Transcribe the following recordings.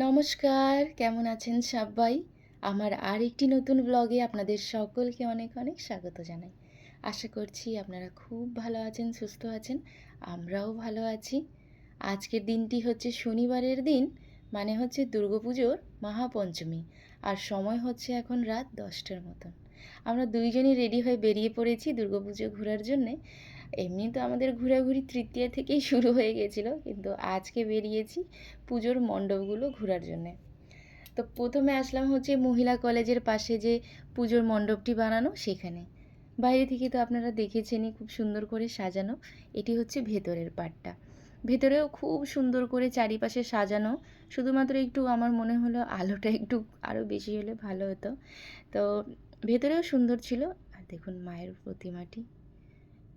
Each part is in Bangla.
নমস্কার, কেমন আছেন সবাই? আমার আর একটি নতুন ব্লগে আপনাদের সকলকে অনেক অনেক স্বাগত জানাই। আশা করছি আপনারা খুব ভালো আছেন, সুস্থ আছেন, আমরাও ভালো আছি। আজকের দিনটি হচ্ছে শনিবারের দিন মানে হচ্ছে দুর্গাপুজোর মহাপঞ্চমী, আর সময় হচ্ছে এখন রাত দশটার মতন। আমরা দুইজনই রেডি হয়ে বেরিয়ে পড়েছি দুর্গাপুজো ঘোরার জন্যে। এমনি তো আমাদের ঘোরাঘুরি তৃতীয়া থেকেই শুরু হয়ে গেছিল, কিন্তু আজকে বেরিয়েছি পুজোর মণ্ডপগুলো ঘোরার জন্যে। তো প্রথমে আসলাম হচ্ছে মহিলা কলেজের পাশে যে পুজোর মণ্ডপটি বানানো সেখানে। বাইরে থেকে তো আপনারা দেখেছেনই খুব সুন্দর করে সাজানো, এটি হচ্ছে ভেতরের পার্টটা ভেতরেও খুব সুন্দর করে চারিপাশে সাজানো, শুধুমাত্র একটু আমার মনে হলো আলোটা একটু আরও বেশি হলে ভালো হতো। তো ভেতরেও সুন্দর ছিল। আর দেখুন মায়ের প্রতিমাটি।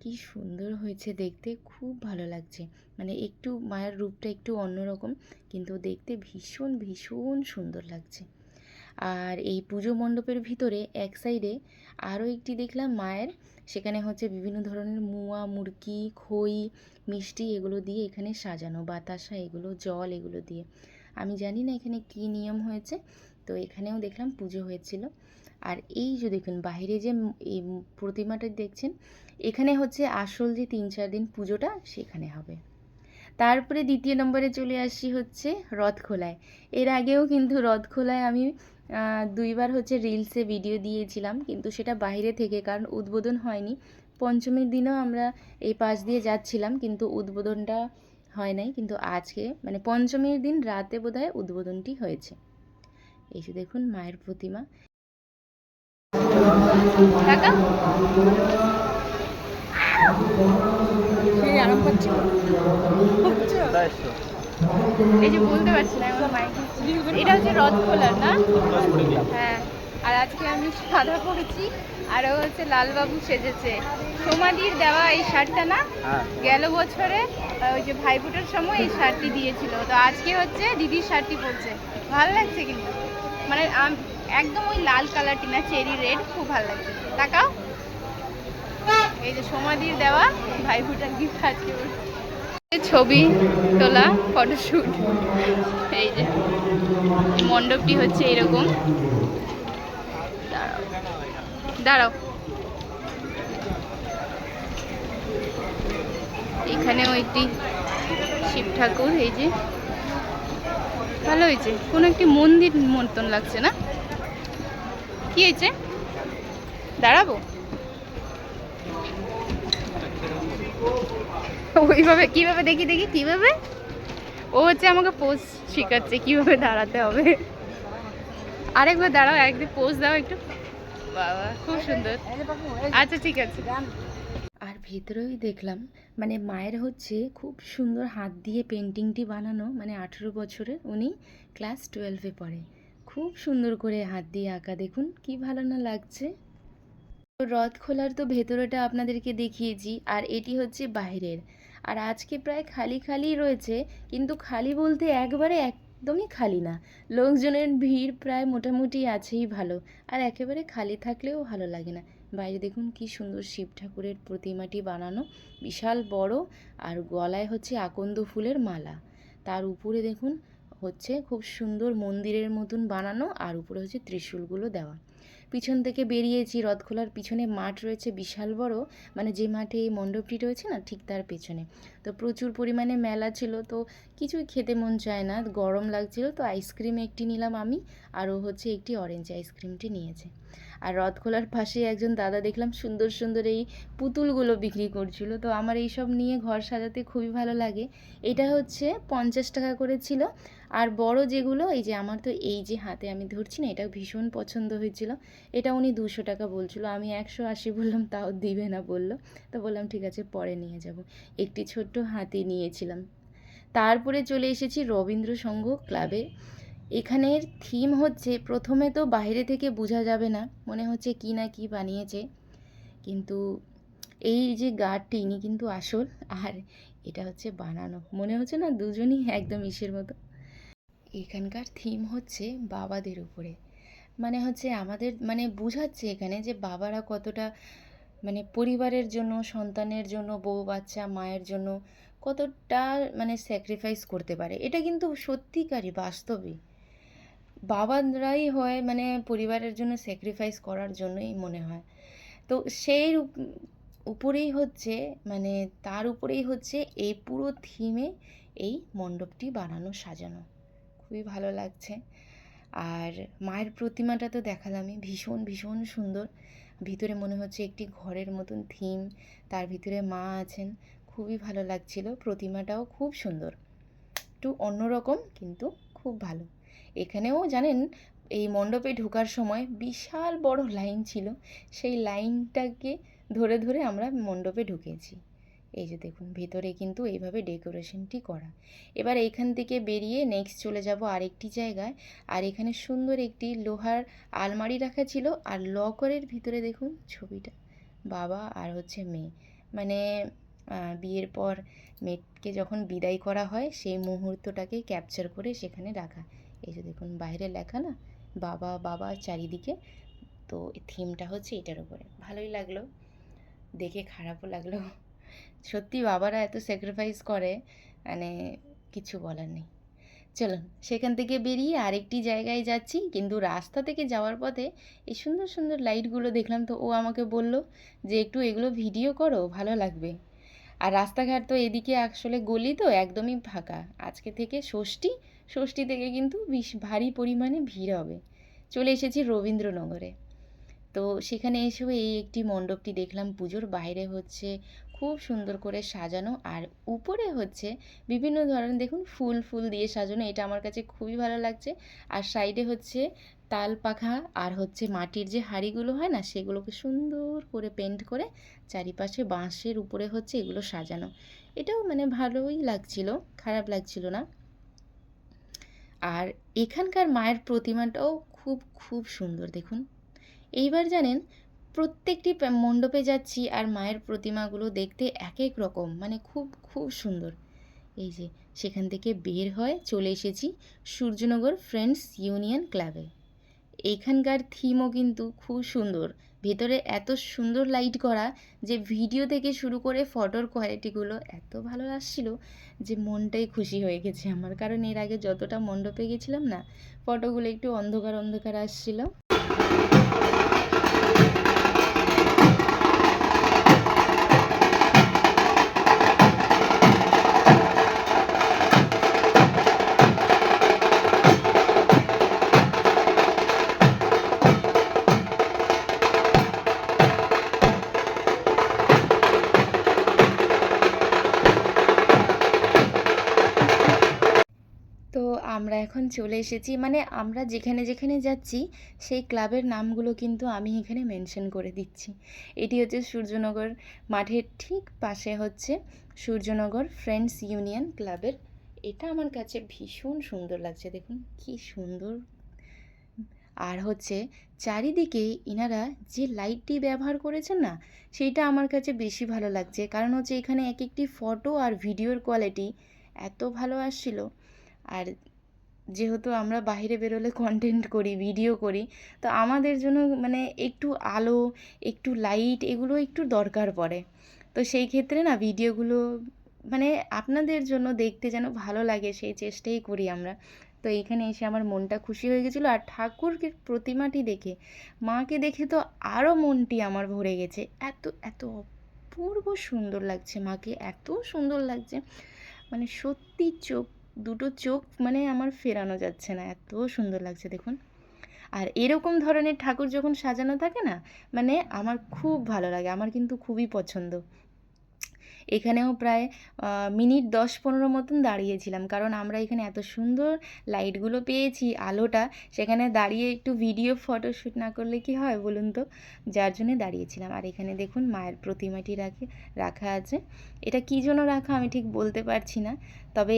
কি সুন্দর হয়েছে দেখতে, খুব ভালো লাগছে। মানে একটু মায়ের রূপটা একটু অন্যরকম, কিন্তু দেখতে ভীষণ ভীষণ সুন্দর লাগছে। আর এই পুজো মণ্ডপের ভিতরে এক সাইডে আরও একটি দেখলাম মায়ের। সেখানে হচ্ছে বিভিন্ন ধরনের মুয়া, মুরকি, খই, মিষ্টি এগুলো দিয়ে এখানে সাজানো। বাতাসা এগুলো, জল এগুলো দিয়ে। আমি জানি না এখানে কী নিয়ম হয়েছে, তো এখানেও দেখলাম পুজো হয়েছিল। আর এই যে দেখুন বাইরে যে এই প্রতিমাটা দেখছেন, এখানে হচ্ছে আসল যে তিন চার দিন পুজোটা সেখানে হবে। তারপরে দ্বিতীয় নম্বরে চলে আসি হচ্ছে রথখোলায়। এর আগেও কিন্তু রথখোলায় আমি দুইবার হচ্ছে রিলসে ভিডিও দিয়েছিলাম, কিন্তু সেটা বাইরে থেকে, কারণ উদ্বোধন হয়নি। পঞ্চমীর দিনও আমরা এই পাশ দিয়ে যাচ্ছিলাম, কিন্তু উদ্বোধনটা হয় নাই, কিন্তু আজকে মানে পঞ্চমীর দিন রাতে বোধহয় উদ্বোধনটি হয়েছে। এই যে দেখুন, মায়ের প্রতিমা। টাকা? সেই আরাম পাচ্ছি। এই যে বলতে পারছি না আমার মাইক এটা হচ্ছে রথ খোলার না? হ্যাঁ। আর আজকে আমি সাদা পরেছি আর ও হচ্ছে লালবাবু সেজেছে। সোমাদির দেওয়া এই শার্টটা না? গেল বছরে ওই যে ভাইফোঁটার সময় এই শার্টটি দিয়েছিল। তো আজকে হচ্ছে দিদির শার্টটি পরছে। ভালো লাগছে কিন্তু। মানে আম- একদম ওই লাল কালারটি না চেরি রেড খুব ভালো লাগছে। তাকাও। এই যে সোমাদির দেওয়া ভাইফোঁটার গিফট আজকে। ছবি তোলা ফটোশ্যুট এই যে মণ্ডপটি হচ্ছে এরকম। দাঁড়াও। দাঁড়াও। এখানেও একটি শিব ঠাকুর, এই যে। ভালো হয়েছে। কোনো একটি মন্দির মতন লাগছে না? কি হয়েছে? দাঁড়াবো? ওইভাবে, কীভাবে? দেখি দেখি, কীভাবে? ও হচ্ছে আমাকে পোজ শেখাচ্ছে, কীভাবে দাঁড়াতে হবে। আরেকবার দাঁড়াও, একদিন পোজ দাও একটু। বাবা, খুব সুন্দর। আচ্ছা ঠিক আছে। আর ভেতরেই দেখলাম মানে মায়ের হচ্ছে খুব সুন্দর হাত দিয়ে পেন্টিংটি বানানো মানে আঠেরো বছরের, উনি ক্লাস টুয়েলভে পড়ে। খুব সুন্দর করে হাত দিয়ে আঁকা, দেখুন কি ভালো না লাগছে। রথ খোলার তো ভেতরেটা আপনাদেরকে দেখিয়েছি, আর এটি হচ্ছে বাইরের আর আজকে প্রায় খালি খালি রয়েছে, কিন্তু খালি বলতে একবারে একদমই খালি না। লোকজনের ভিড় প্রায় মোটামুটি আছেই ভালো, আর একেবারে খালি থাকলেও ভালো লাগে না। বাইরে দেখুন কি সুন্দর শিব ঠাকুরের প্রতিমাটি বানানো, বিশাল বড়, আর গলায় হচ্ছে আকন্দ ফুলের মালা। তার উপরে দেখুন হচ্ছে খুব সুন্দর মন্দিরের মতন বানানো আর উপরে হচ্ছে ত্রিশূলগুলো দেওয়া। পিছন থেকে বেরিয়েছি, রথ খোলার পিছনে মাঠ রয়েছে বিশাল বড় মানে যে মাঠে এই মণ্ডপটি রয়েছে না, ঠিক তার পেছনে। তো প্রচুর পরিমাণে মেলা ছিল, তো কিছুই খেতে মন চায় না, গরম লাগছিল, তো আইসক্রিম একটি নিলাম আমি আরও হচ্ছে একটি অরেঞ্জ আইসক্রিমটি নিয়েছে। আর রথ খোলার পাশে একজন দাদা দেখলাম সুন্দর সুন্দর এই পুতুলগুলো বিক্রি করছিল। তো আমার এই সব নিয়ে ঘর সাজাতে খুবই ভালো লাগে। এটা হচ্ছে পঞ্চাশ টাকা করে ছিল। আর বড় যেগুলো, এই যে আমার তো এই যে হাতে আমি ধরছি না এটা ভীষণ পছন্দ হয়েছিল। এটা উনি দুশো টাকা বলছিল। আমি একশো আশি বললাম, তাও দিবে না বলল। তো বললাম, ঠিক আছে, পরে নিয়ে যাব। একটি ছোট্ট হাতি নিয়েছিলাম। তারপরে চলে এসেছি রবীন্দ্র সংঘ ক্লাবে। এখানের থিম হচ্ছে, প্রথমে তো বাইরে থেকে বোঝা যাবে না, মনে হচ্ছে কি না কি বানিয়েছে। কিন্তু এই যে গার্ডটি ইনি কিন্তু আসল, আর এটা হচ্ছে বানানো। মনে হচ্ছে না দুজনই একদম ইসের মতো। এখানকার থিম হচ্ছে বাবাদের উপরে। মানে হচ্ছে আমাদের মানে বোঝাচ্ছে এখানে যে বাবারা কতটা মানে পরিবারের জন্য, সন্তানের জন্য, বউ, বাচ্চা, মায়ের জন্য কতটা মানে স্যাক্রিফাইস করতে পারে। এটা কিন্তু সত্যিকারই, বাস্তবে। বাবারাই হয় মানে পরিবারের জন্য স্যাক্রিফাইস করার জন্যই মনে হয়। তো সেই উপরেই হচ্ছে মানে তার উপরেই হচ্ছে এই পুরো থিমে এই মণ্ডপটি বানানো, সাজানো। খুবই ভালো লাগছে। আর মায়ের প্রতিমাটা তো দেখালামই, ভীষণ ভীষণ সুন্দর। ভিতরে মনে হচ্ছে একটি ঘরের মতন থিম তার ভিতরে মা আছেন। খুবই ভালো লাগছিল, প্রতিমাটাও খুব সুন্দর। একটু অন্যরকম, কিন্তু খুব ভালো। এখানেও জানেন, এই মণ্ডপে ঢোকার সময় বিশাল বড় লাইন ছিল। সেই লাইনটাকে ধরে ধরে আমরা মণ্ডপে ঢুকেছি। এই যে দেখুন, ভেতরে কিন্তু এইভাবে ডেকোরেশনটি করা। এবার এইখান থেকে বেরিয়ে নেক্সট চলে যাব আরেকটি জায়গায়। আর এখানে সুন্দর একটি লোহার আলমারি রাখা ছিল। আর লকারের ভিতরে দেখুন ছবিটা। বাবা আর হচ্ছে মেয়ে। মানে বিয়ের পর মেয়েকে যখন বিদায় করা হয়, সেই মুহূর্তটাকে ক্যাপচার করে সেখানে রাখা। এই যে দেখুন, বাইরে লেখা না, বাবা বাবা চারিদিকে, তো থিমটা হচ্ছে এটার উপরে। ভালোই লাগল, দেখে খারাপও লাগল। সত্যি বাবারা এত স্যাক্রিফাইস করে মানে কিছু বলার নেই। চলুন, সেখান থেকে বেরিয়ে আরেকটি জায়গায় যাচ্ছি, কিন্তু রাস্তা থেকে যাওয়ার পথে এই সুন্দর সুন্দর লাইটগুলো দেখলাম তো, ও আমাকে বলল যে, একটু এগুলো ভিডিও করো, ভালো লাগবে। আর রাস্তাঘাট তো এদিকে আসলে গলি তো, একদমই ফাঁকা। আজকে থেকে ষষ্ঠী ষষ্ঠী থেকে কিন্তু বিশ, ভারী পরিমাণে ভিড় হবে। চলে এসেছি রবীন্দ্রনগরে। তো সেখানে এসেও এই একটি মণ্ডপটি দেখলাম। পুজোর বাইরে হচ্ছে খুব সুন্দর করে সাজানো আর উপরে হচ্ছে বিভিন্ন ধরনের দেখুন ফুল ফুল দিয়ে সাজানো। এটা আমার কাছে খুবই ভালো লাগছে। আর সাইডে হচ্ছে তাল পাখা আর হচ্ছে মাটির যে হাঁড়িগুলো হয় না, সেগুলোকে সুন্দর করে পেন্ট করে চারিপাশে বাঁশের উপরে হচ্ছে এগুলো সাজানো। এটাও মানে ভালোই লাগছিল, খারাপ লাগছিল না। আর এখানকার মায়ের প্রতিমাটাও খুব খুব সুন্দর, দেখুন। এইবার জানেন, প্রত্যেকটি মণ্ডপে যাচ্ছি আর মায়ের প্রতিমাগুলো দেখতে এক এক রকম মানে খুব খুব সুন্দর। এই যে, সেখান থেকে বের হয়ে চলে এসেছি সূর্যনগর ফ্রেন্ডস ইউনিয়ন ক্লাবে। এখানকার থিমও কিন্তু খুব সুন্দর। ভেতরে এত সুন্দর লাইট করা যে ভিডিও থেকে শুরু করে ফটোর কোয়ালিটিগুলো এত ভালো আসছিল যে মনটাই খুশি হয়ে গেছে আমার। কারণ এর আগে যতটা মণ্ডপে গেছিলাম না ফটোগুলো একটু অন্ধকার অন্ধকার আসছিল। এখন চলে এসেছি। মানে আমরা যেখানে যেখানে যাচ্ছি, সেই ক্লাবের নামগুলো কিন্তু আমি এখানে মেনশন করে দিচ্ছি। এটি হচ্ছে সূর্যনগর মাঠের ঠিক পাশে হচ্ছে সূর্যনগর ফ্রেন্ডস ইউনিয়ন ক্লাবের। এটা আমার কাছে ভীষণ সুন্দর লাগছে, দেখুন কি সুন্দর। আর হচ্ছে চারিদিকে ইনারা যে লাইটটি ব্যবহার করেছেন না, সেইটা আমার কাছে বেশি ভালো লাগছে। কারণ হচ্ছে এখানে এক একটি ফটো আর ভিডিওর কোয়ালিটি এত ভালো আসছিল। আর যেহেতু আমরা বাইরে বেরোলে কন্টেন্ট করি ভিডিও করি, তো আমাদের জন্য মানে একটু আলো, একটু লাইট এগুলো একটু দরকার পড়ে। তো সেই ক্ষেত্রে না ভিডিওগুলো মানে আপনাদের জন্য দেখতে যেন ভালো লাগে, সেই চেষ্টাই করি আমরা। তো এইখানে এসে আমার মনটা খুশি হয়ে গেছিল আর ঠাকুরকে প্রতিমাটি দেখে, মাকে দেখে তো আরও মনটি আমার ভরে গেছে। এত এত অপূর্ব সুন্দর লাগছে মাকে, এত সুন্দর লাগছে। মানে সত্যি চোখ দুটো চোখ মানে আমার ফেরানো যাচ্ছে না। এত সুন্দর লাগছে দেখুন। আর এরকম ধরনের ঠাকুর যখন সাজানো থাকে না মানে আমার খুব ভালো লাগে, আমার কিন্তু খুবই পছন্দ। এখানেও প্রায় মিনিট দশ পনেরো মতন দাঁড়িয়েছিলাম, কারণ আমরা এখানে এত সুন্দর লাইটগুলো পেয়েছি, আলোটা, সেখানে দাঁড়িয়ে একটু ভিডিও ফটোশ্যুট না করলে কি হয় বলুন তো? যার জন্যে দাঁড়িয়েছিলাম। আর এখানে দেখুন মায়ের প্রতিমাটি রাখে, রাখা আছে। এটা কী জন্য রাখা আমি ঠিক বলতে পারছি না, তবে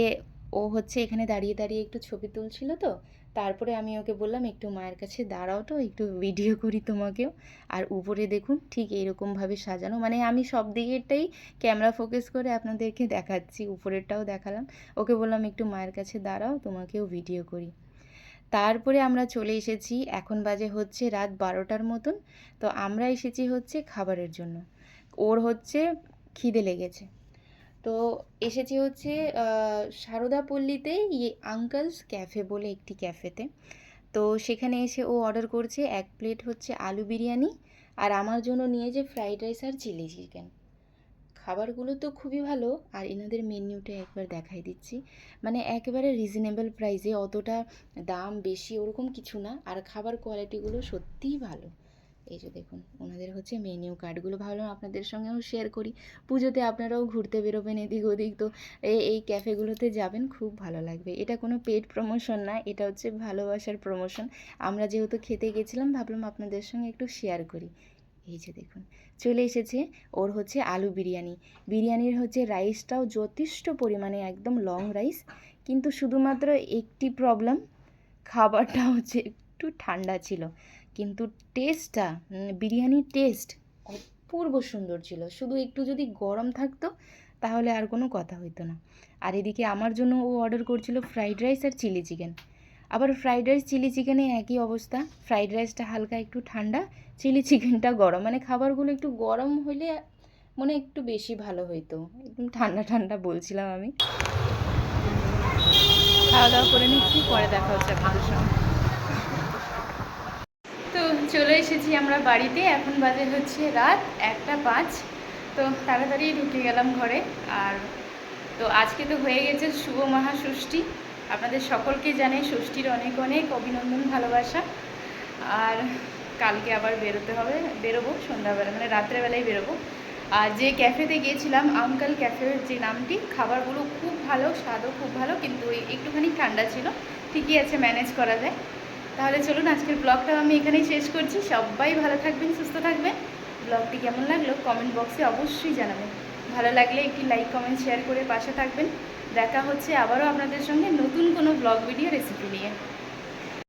ও হচ্ছে এখানে দাঁড়িয়ে দাঁড়িয়ে একটু ছবি তুলছিল তো। তারপরে আমি ওকে বললাম, একটু মায়ের কাছে দাঁড়াও তো, একটু ভিডিও করি তোমাকেও। আর উপরে দেখুন, ঠিক এইরকমভাবে সাজানো। মানে আমি সব দিকেরটাই ক্যামেরা ফোকাস করে আপনাদেরকে দেখাচ্ছি, উপরেরটাও দেখালাম। ওকে বললাম, একটু মায়ের কাছে দাঁড়াও, তোমাকেও ভিডিও করি। তারপরে আমরা চলে এসেছি, এখন বাজে হচ্ছে রাত বারোটার মতন। তো আমরা এসেছি হচ্ছে খাবারের জন্য। ওর হচ্ছে খিদে লেগেছে। তো এসেছি হচ্ছে আহ, সারদাপল্লীতে ইয়ে আঙ্কালস ক্যাফে বলে একটি ক্যাফেতে। তো সেখানে এসে ও অর্ডার করছে এক প্লেট হচ্ছে আলু বিরিয়ানি আর আমার জন্য নিয়েছে ফ্রাইড রাইস আর চিলি চিকেন। খাবারগুলো তো খুবই ভালো আর এনাদের মেনিউটা একবার দেখাই দিচ্ছি। মানে একেবারে রিজনেবল প্রাইসে অতটা দাম বেশি ওরকম কিছু না আর খাবার কোয়ালিটিগুলো সত্যিই ভালো। এই যে দেখুন, ওনাদের হচ্ছে মেনিউ কার্ডগুলো ভাবলাম আপনাদের সঙ্গেও শেয়ার করি। পুজোতে আপনারাও ঘুরতে বেরোবেন এদিক ওদিক। তো এই এই ক্যাফেগুলোতে যাবেন, খুব ভালো লাগবে। এটা কোনো পেড প্রমোশন না, এটা হচ্ছে ভালোবাসার প্রমোশন আমরা যেহেতু খেতে গেছিলাম, ভাবলাম আপনাদের সঙ্গে একটু শেয়ার করি। এই যে দেখুন, চলে এসেছে ওর হচ্ছে আলু বিরিয়ানি। বিরিয়ানির হচ্ছে রাইসটাও যথেষ্ট পরিমাণে একদম লং রাইস কিন্তু শুধুমাত্র একটি প্রবলেম খাবারটা হচ্ছে একটু ঠান্ডা ছিল। কিন্তু টেস্টটা বিরিয়ানির টেস্ট অপূর্ব সুন্দর ছিল। শুধু একটু যদি গরম থাকতো, তাহলে আর কোনো কথা হইতো না। আর এদিকে আমার জন্য ও অর্ডার করছিল ফ্রাইড রাইস আর চিলি চিকেন আবার ফ্রাইড রাইস চিলি চিকেনে একই অবস্থা। ফ্রাইড রাইসটা হালকা একটু ঠান্ডা চিলি চিকেনটা গরম। মানে খাবারগুলো একটু গরম হলে মনে একটু বেশি ভালো হইতো। একদম ঠান্ডা ঠান্ডা বলছিলাম আমি। খাওয়া দাওয়া করে নিচ্ছি, পরে দেখা হচ্ছে আপনাদের সঙ্গে তো চলে এসেছি আমরা বাড়িতে। এখন বাজে হচ্ছে রাত একটা পাঁচ। তো তাড়াতাড়ি ঢুকে গেলাম ঘরে। আর তো আজকে তো হয়ে গেছে শুভ মহাষষ্ঠী। আপনাদের সকলকে জানে ষষ্ঠীর অনেক অনেক অভিনন্দন, ভালোবাসা। আর কালকে আবার বেরোতে হবে, বেরোবো সন্ধ্যাবেলা মানে রাত্রেবেলায় বেরোবো। আর যে ক্যাফেতে গিয়েছিলাম, আঙ্কাল ক্যাফের যে নামটি, খাবারগুলো খুব ভালো, স্বাদও খুব ভালো, কিন্তু একটুখানি ঠান্ডা ছিল। ঠিকই আছে, ম্যানেজ করা যায়। তাহলে চলুন আজকের ব্লগটাও আমি এখানেই শেষ করছি। সবাই ভালো থাকবেন, সুস্থ থাকবেন। ব্লগটি কেমন লাগল কমেন্ট বক্সে অবশ্যই জানাবেন। ভালো লাগলে একটি লাইক, কমেন্ট, শেয়ার করে পাশে থাকবেন। দেখা হচ্ছে আবারও আপনাদের সঙ্গে নতুন কোনো ব্লগ, ভিডিও, রেসিপি নিয়ে।